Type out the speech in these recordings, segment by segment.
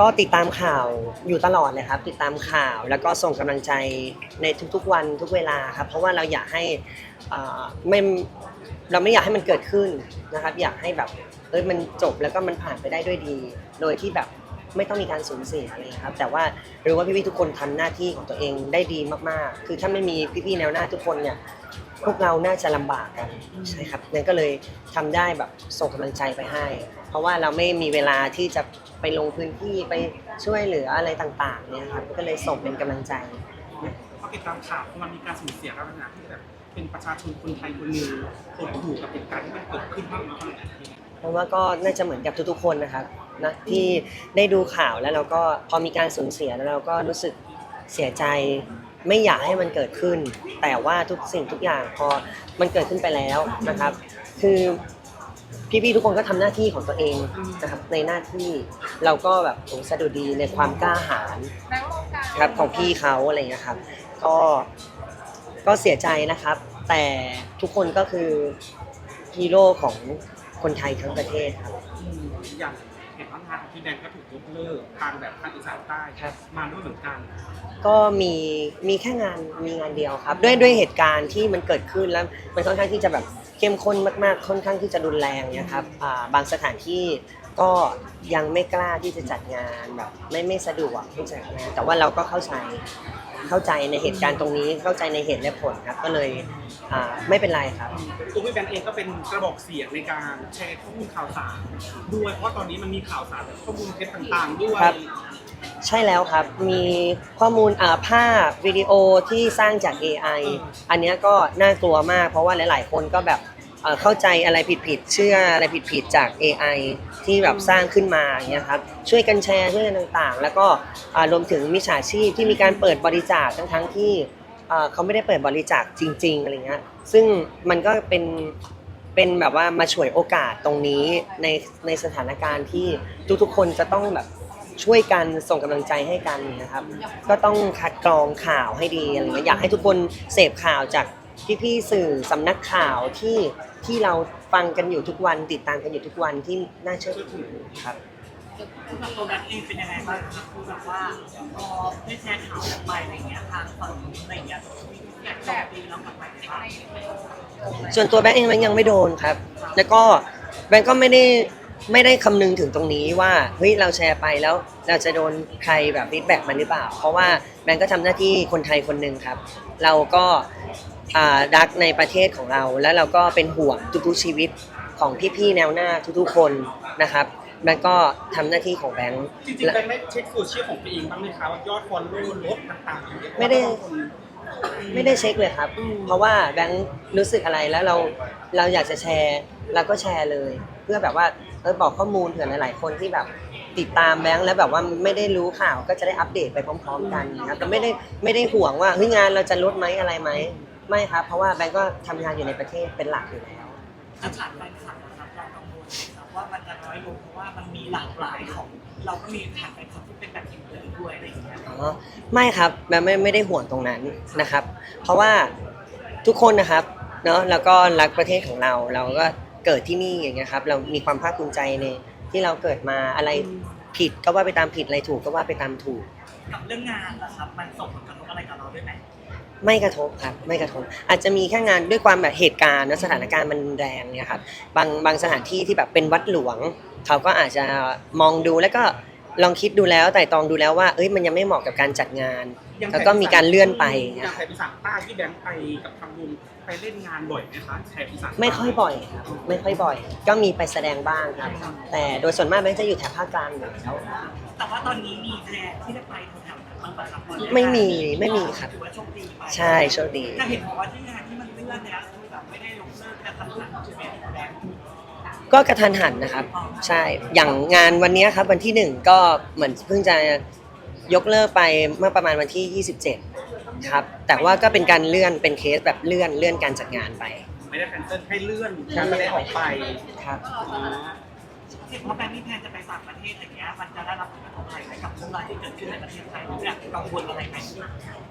ก็ติดตามข่าวอยู่ตลอดเลยครับ ติดตามข่าวแล้วก็ส่งกำลังใจในทุกๆวันทุกเวลาครับ เพราะว่าเราอยากให้อ่าไม่เราไม่อยากให้มันเกิดขึ้นนะครับ อยากให้แบบเอ้ยมันจบแล้วก็มันผ่านไปได้ด้วยดี โดยที่แบบไม่ต้องมีการสูญเสียอะไรครับ แต่ว่ารู้ว่าพี่ๆทุกคนทำหน้าที่ของตัวเองได้ดีมากๆ คือถ้าไม่มีพี่ๆแนวหน้าทุกคนเนี่ยพวกเราน่าจะลำบากกันใช่ครับนั่นก็เลยทำได้แบบส่งกำลังใจไปให้ ราะว่าเราไม่มีเวลาที่จะไปลงพื้นที่ไปช่วยเหลืออะไรต่างๆเนี่ยครับก็เลยส่งเป็นกำลังใจพอติดตามข่าวมันมีการสูญเสียลักษณะที่แบบเป็นประชาชนคนไทยคนหนึ่งหดหู่กับเหตุการณ์ที่มันเกิดขึ้นมากน้อยขนาดไหน เพราะว่าก็น่าจะเหมือนกับทุกๆคนนะครับนะที่ได้ดูข่าวแล้วเราก็พอมีการสูญเสียแล้วเราก็รู้สึกเสียใจ ไม่อยากให้มันเกิดขึ้น แต่ว่าทุกสิ่งทุกอย่างพอมันเกิดขึ้นไปแล้วนะครับ คือ พี่ๆทุกคนก็ทำหน้าที่ของตัวเองนะครับในหน้าที่เราก็แบบโอ้สะดุดีในความกล้าหาญครับของพี่เขาอะไรอย่างเงี้ยครับ ก็ก็เสียใจนะครับ แต่ทุกคนก็คือฮีโร่ของคนไทยทั้งประเทศครับอย่าง เห็นว่างานของพี่แดนก็ถูกยกเลิกทางแบบทางอีสานใต้ครับ มาด้วยเหมือนกัน ก็มีมีแค่งานมีงานเดียวครับ ด้วยด้วยเหตุการณ์ที่มันเกิดขึ้นแล้วมันค่อนข้างที่จะแบบเข้มข้นมากๆ ค่อนข้างที่จะรุนแรงเนี่ยครับอ่าบางสถานที่ก็ยังไม่กล้าที่จะจัดงานแบบไม่ไม่สะดวกที่จะจัดงานแต่ว่าเราก็เข้าใจเข้าใจในเหตุการณ์ตรงนี้เข้าใจในเหตุและผลครับก็เลย อ่าไม่เป็นไรครับ ตัวพี่แบงค์เองก็เป็นกระบอกเสียงในการแชร์ข้อมูลข่าวสารด้วยเพราะตอนนี้มันมีข่าวสารแบบข้อมูลเท็จต่างๆด้วยครับ ใช่แล้วครับ มีข้อมูลอ่าภาพวิดีโอที่สร้างจาก AI อันเนี้ยก็น่ากลัวมาก เพราะว่าหลาย ๆ คนก็แบบเอ่อเข้าใจอะไรผิดๆเชื่ออะไรผิดๆจาก AI ที่แบบสร้างขึ้นมาอย่างเงี้ยครับช่วยกันแชร์ช่วยกันต่างๆ แล้วก็อ่ารวมถึงมิจฉาชีพที่มีการเปิดบริจาคทั้งๆที่ อ่าเขาไม่ได้เปิดบริจาคจริง ๆอะไรเงี้ยซึ่งมันก็เป็นเป็นแบบว่ามาฉวยโอกาสตรงนี้ในในสถานการณ์ที่ทุกๆคนจะต้องแบบช่วยกันส่งกำลังใจให้กันนะครับ ก็ต้องคัดกรองข่าวให้ดีอะไรเงี้ยอยากให้ทุกคนเสพข่าวจากพี่ๆสื่อสำนักข่าวที่ที่เราฟังกันอยู่ทุกวันติดตามกันอยู่ทุกวันที่น่าเชื่อถือครับ สำหรับตัวแบงค์เองเป็นยังไงบ้างคือแบบว่าพอได้แชร์ข่าวออกไปอะไรเงี้ยทางฝั่งนู้นอะไรเงี้ยอยากโจมตีเรากลับไปบ้างส่วนตัวแบงค์เองแบงค์ยังไม่โดนครับ แล้วก็แบงค์ก็ไม่ได้ไม่ได้คำนึงถึงตรงนี้ว่าเฮ้ยเราแชร์ไปแล้วเราจะโดนใครแบบฟีดแบ็กมันหรือเปล่า เพราะว่าแบงค์ก็ทำหน้าที่คนไทยคนหนึ่งครับ เราก็อ่ารักในประเทศของเรา แล้วเราก็เป็นห่วงทุกๆชีวิตของพี่ๆแนวหน้าทุกๆคนนะครับ แบงค์ก็ทำหน้าที่ของแบงค์จริงๆแบงค์ได้เช็คโซเชียลของตัวเองบ้างไหมคะว่ายอดฟอลโล่ลดต่างๆไม่ได้ ไม่ได้เช็คเลยครับ เพราะว่าแบงค์รู้สึกอะไรแล้วเราเราอยากจะแชร์เราก็แชร์เลย เพื่อแบบว่าเออบอกข้อมูลเผื่อหลายๆคนที่แบบติดตามแบงค์แล้วแบบว่าไม่ได้รู้ข่าวก็จะได้อัปเดตไปพร้อม ๆ กันนะครับแต่ไม่ได้ไม่ได้ห่วงว่าเฮ้ยงานเราจะลดไหมอะไรไหมไม่ครับ เพราะว่าแบงค์ก็ทำงานอยู่ในประเทศเป็นหลักอยู่แล้วถ้าผ่านแฟนคลับ ว่ามันจะน้อยลงเพราะว่ามันมีหลากหลายของ เราก็มีฐานแฟนคลับที่เป็นแบบอินเตอร์ด้วยอะไรอย่างเงี้ย อ๋อไม่ครับแบงค์ไม่ไม่ได้ห่วงตรงนั้นนะครับ เพราะว่าทุกคนนะครับเนาะแล้วก็รักประเทศของเรา เราก็เกิดที่นี่อย่างเงี้ยครับ เรามีความภาคภูมิใจในที่เราเกิดมาอะไรผิดก็ว่าไปตามผิดอะไรถูกก็ว่าไปตามถูก กับเรื่องงานนะครับ มันส่งผลกระทบอะไรกับเราด้วยไหม ไม่กระทบครับไม่กระทบ อาจจะมีแค่งานด้วยความแบบเหตุการณ์นะสถานการณ์มันรุนแรงเนี่ยครับบางบางสถานที่ที่แบบเป็นวัดหลวง เขาก็อาจจะมองดูแล้วก็ลองคิดดูแล้วแต่ตรองดูแล้วว่า เอ้ยมันยังไม่เหมาะกับการจัดงานแล้วก็มีการเลื่อนไปอย่างแถบอีสานใต้ที่แบงค์ไปกับทางบุญไปเล่นงานบ่อยไหมคะแถบอีสานใต้ไม่ค่อยบ่อยครับไม่ค่อยบ่อย ก็มีไปแสดงบ้างครับ แต่โดยส่วนมากแบงค์จะอยู่แถบภาคกลางอยู่แล้วแต่ว่าตอนนี้มีแพลนที่จะไป แถวๆนั้นบ้างไหมครับไม่มีไม่มีครับถือว่าโชคดีไปใช่โชคดีจะเห็นบอกว่าที่งานที่มันเลื่อนเนี่ยคือแบบไม่ได้ยกเลิกการทำงานใช่ไหมแบงค์ก็กระทันหันนะครับ ใช่อย่างงานวันเนี้ยครับ วันที่หนึ่งก็เหมือนเพิ่งจะยกเลิกไปเมื่อประมาณวันที่ 27 ครับ แต่ว่าก็เป็นการเลื่อนเป็นเคสแบบเลื่อนเลื่อนการจัดงานไป ไม่ได้แคนเซิลให้เลื่อนการแสดงออกไปครับ เห็นว่าแบงค์มีแพลนจะไปต่างประเทศอย่างเงี้ยมันจะได้รับผลกระทบอะไรไหมกับเรื่องราวที่เกิดขึ้นในประเทศไทยหรืออยากกังวลอะไรไหม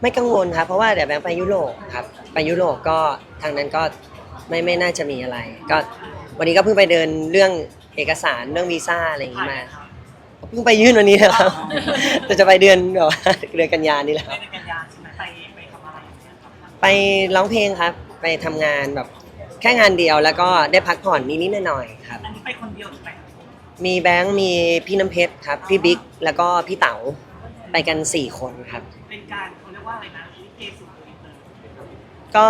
ไม่กังวลครับ เพราะว่าเดี๋ยวแบงค์ไปยุโรปครับ ไปยุโรปก็ทางนั้นก็ไม่ไม่น่าจะมีอะไร ก็วันนี้ก็เพิ่งไปเดินเรื่องเอกสารเรื่องวีซ่าอะไรอย่างงี้มาเพิ่งไปยื่นวันนี้นะครับแต่จะไปเดือนแบบว่าเดือนกันยานี่แหละคในรับกันยาใช่ไหมไปไปทำอะไรอย่างเงี้ยครับไปร้องเพลงครับ ไปทำงานแบบแค่งานเดียวแล้วก็ได้พักผ่อนนิดๆหน่อยๆครับ อันนี้ไปคนเดียวหรือไปกับคน มีแบงค์มีพี่น้ำเพชรครับ พี่บิ๊กแล้วก็พี่เต๋าไปกันสี่คนครับ เป็นการเขาเรียกว่าอะไรนะลิเกสุดอินเตอร์ก็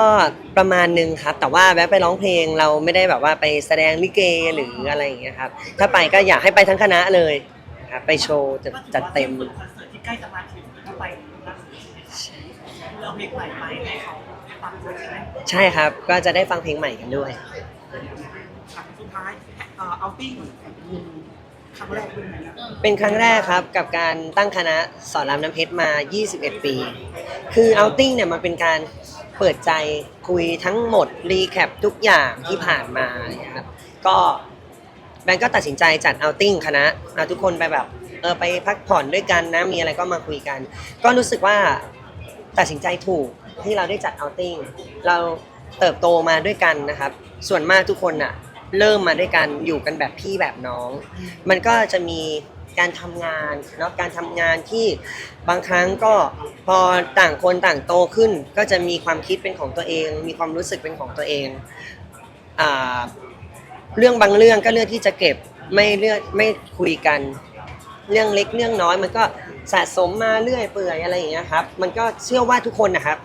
ประมาณหนึงครับ แต่ว่าแวะไปร้องเพลงเราไม่ได้แบบว่าไปแสดงลิเกหรืออะไรอย่างเงี้ยครับ ถ้าไปก็อยากให้ไปทั้งคณะเลยครับไปโชว์จัดจัดเต็มคอนเสิร์ตที่ใกล้จะมาถึงก็ไปนั่นใช่ไหมครับเราเพลงใหม่ไปให้เขาได้ฟังด้วยใช่ไหมใช่ครับ ก็จะได้ฟังเพลงใหม่กันด้วยอะสุดท้าย เอาติ้งครั้งแรกเป็นไงนะเป็นครั้งแรกครับกับการตั้งคณะสอนรามน้ำเพชรมา 21 ปี คือเอาติ้งเนี่ยมันเป็นการเปิดใจคุยทั้งหมดรีแคปทุกอย่างที่ผ่านมาเนี่ยครับก็แบงก์ก็ตัดสินใจจัดเอาติ้งคณะเอาทุกคนไปแบบเออไปพักผ่อนด้วยกันนะมีอะไรก็มาคุยกัน ก็รู้สึกว่าตัดสินใจถูกที่เราได้จัดเอาติ้งเราเติบโตมาด้วยกันนะครับ ส่วนมากทุกคนอะ เริ่มมาด้วยกันอยู่กันแบบพี่แบบน้อง มันก็จะมีการทำงานเนาะการทำงานที่บางครั้งก็พอต่างคนต่างโตขึ้น ก็จะมีความคิดเป็นของตัวเอง มีความรู้สึกเป็นของตัวเองอ่าเรื่องบางเรื่องก็เลือกที่จะเก็บไม่เลือกไม่คุยกัน เรื่องเล็กเรื่องน้อย มันก็สะสมมาเรื่อยเปื่อยอะไรอย่างเงี้ยครับมันก็เชื่อว่าทุกคนนะครับ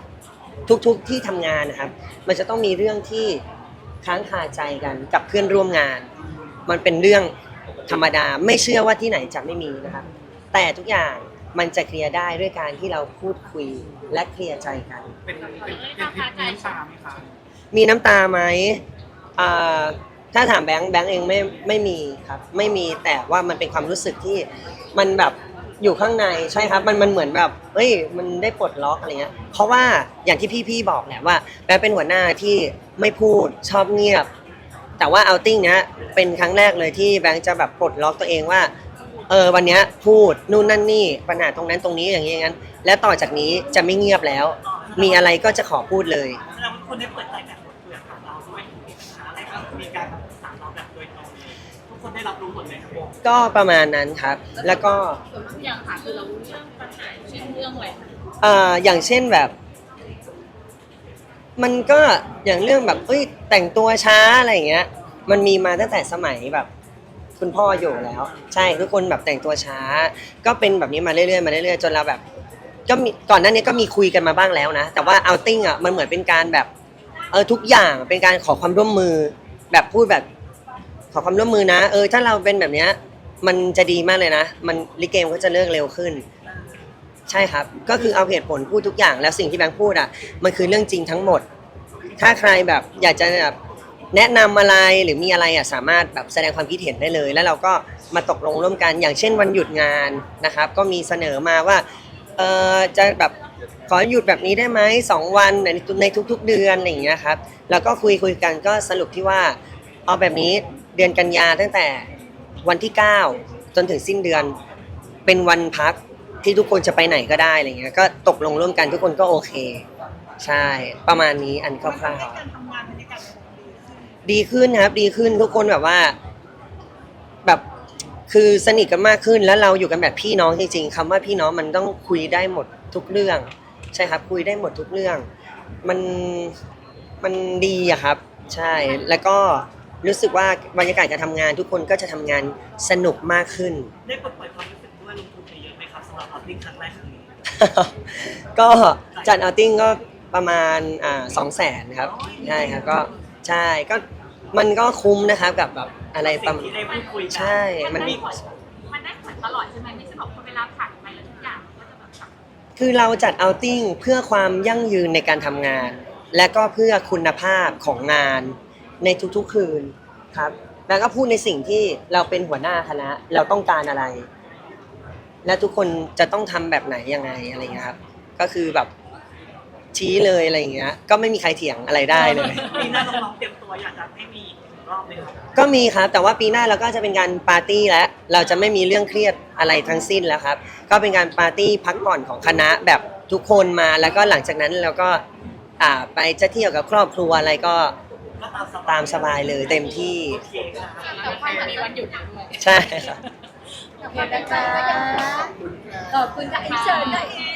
ทุกๆที่ทำงานนะครับ มันจะต้องมีเรื่องที่ ค้างคาใจกันกับเพื่อนร่วมงาน มันเป็นเรื่องธรรมดาไม่เชื่อว่าที่ไหนจะไม่มีนะครับ แต่ทุกอย่างมันจะเคลียร์ได้ด้วยการที่เราพูดคุยและเคลียร์ใจกัน เป็นเป็นเป็นทริปน้ำตาไหมคะมีน้ำตาไหมอ่าถ้าถามแบงค์แบงค์เองไม่ไม่มีครับ ไม่มีแต่ว่ามันเป็นความรู้สึกที่มันแบบ อยู่ข้างในใช่ครับมันมันเหมือนแบบเฮ้ยมันได้ปลดล็อกอะไรเงี้ยเพราะว่าอย่างที่พี่ๆบอกแหละว่าแบงค์เป็นหัวหน้าที่ไม่พูดชอบเงียบ แต่ว่าเอาติ้งเนี้ยเป็นครั้งแรกเลยที่แบงค์จะแบบปลดล็อกตัวเองว่าเออวันเนี้ยพูดนู่นนั่นนี่ปัญหาตรงนั้นตรงนี้อย่างนี้อย่างนั้น และต่อจากนี้จะไม่เงียบแล้ว มีอะไรก็จะขอพูดเลยแสดงว่าคนได้เปิดใจแบบ ได้รับรู้หมดเลยครับผมก็ประมาณนั้นครับ แล้วก็ส่วนทุกอย่างค่ะคือเรารู้เรื่องปัญหาเช่นเรื่องอะไรเอ่ออย่างเช่นแบบ มันก็อย่างเรื่องแบบเอ้ยแต่งตัวช้าอะไรอย่างเงี้ย มันมีมาตั้งแต่สมัยแบบ คุณพ่ออยู่แล้ว ใช่ทุกคนแบบแต่งตัวช้า ก็เป็นแบบนี้มาเรื่อยๆมาเรื่อยๆจนเราแบบ ก็มีก่อนหน้านี้ก็มีคุยกันมาบ้างแล้วนะ แต่ว่าเอาติ้งอะมันเหมือนเป็นการแบบ เออทุกอย่างเป็นการขอความร่วมมือ แบบพูดแบบข อความร่วมมือนะ เออ ถ้าเราเป็นแบบเนี้ย มันจะดีมากเลยนะ มันลิเกมก็จะเลิกเร็วขึ้น ใช่ครับ ก็คือเอาเหตุผลพูดทุกอย่าง แล้วสิ่งที่แบงค์พูดอะ มันคือเรื่องจริงทั้งหมด ถ้าใครแบบอยากจะแบบแนะนำอะไรหรือมีอะไรอะสามารถแบบแสดงความคิดเห็นได้เลย แล้วเราก็มาตกลงร่วมกันอย่างเช่นวันหยุดงานนะครับ ก็มีเสนอมาว่าเออจะแบบขอหยุดแบบนี้ได้ไหมสองวันในในทุก ๆ เดือนอะไรอย่างเงี้ยครับแล้วก็คุยคุยกันก็สรุปที่ว่าเอาแบบนี้ เดือนกันยาตั้งแต่วันที่ 9 จนถึงสิ้นเดือน เป็นวันพักที่ทุกคนจะไปไหนก็ได้อะไรเงี้ยก็ตกลงร่วมกันทุกคนก็โอเค ใช่ ประมาณนี้อันคร่าวการทำงานบรรยากาศๆดีขึ้นครับ ดีขึ้นทุกคนแบบว่า แบบคือสนิทกันมากขึ้นแล้วเราอยู่กันแบบพี่น้องจริงๆคำว่าพี่น้องมันต้องคุยได้หมดทุกเรื่อง ใช่ครับ คุยได้หมดทุกเรื่อง มันมันดีอะครับ ใช่แล้วก็ รู้สึกว่าบรรยากาศการทำงาน ทุกคนก็จะทำงานสนุกมากขึ้น ได้ปลดปล่อยความรู้สึกด้วยลงทุนไปเยอะไหมครับสำหรับออฟฟิศครั้งแรกครั้งนี้ก็จัดเอาติ้งก็ประมาณอ่าสองแสนครับใช่ครับก็ใช่ก็มันก็คุ้มนะครับกับแบบอะไรประสิ่งมาณ ที่ได้พูดคุยกันใช่ มันมีผลมันได้ผลตลอดใช่ไหมไม่ใช่บอกพอเวลาผ่านไปแล้วทุกอย่างมันก็จะแบบกลับคือเราจัดเอาติ้งเพื่อความยั่งยืนในการทำงาน และก็เพื่อคุณภาพของงาน ในทุกๆคืนครับแล้วก็พูดในสิ่งที่เราเป็นหัวหน้าคณะเราต้องการอะไร และทุกคนจะต้องทำแบบไหนยังไงอะไรเงี้ยครับ ก็คือแบบชี้เลยอะไรอย่างเงี้ย ก็ไม่มีใครเถียงอะไรได้เลยปีหน้าน้องๆเตรียมตัวอยากจะให้มีอีกหนึ่งรอบเลยครับก็มีครับ แต่ว่าปีหน้าเราก็จะเป็นการปาร์ตี้แล้ว เราจะไม่มีเรื่องเครียดอะไรทั้งสิ้นแล้วครับ ก็เป็นการปาร์ตี้พักผ่อนของคณะแบบทุกคนมา แล้วก็หลังจากนั้นเราก็อ่าไปจะเที่ยวกับครอบครัวอะไรก็ก็ ตามสบายตามสบายเลยเต็มที่โอเคครับแต่ว่ามีวันหยุดด้วยใช่ครับโโอเคนะคะขอบคุณค่ะอินเสิร์ตนะอิน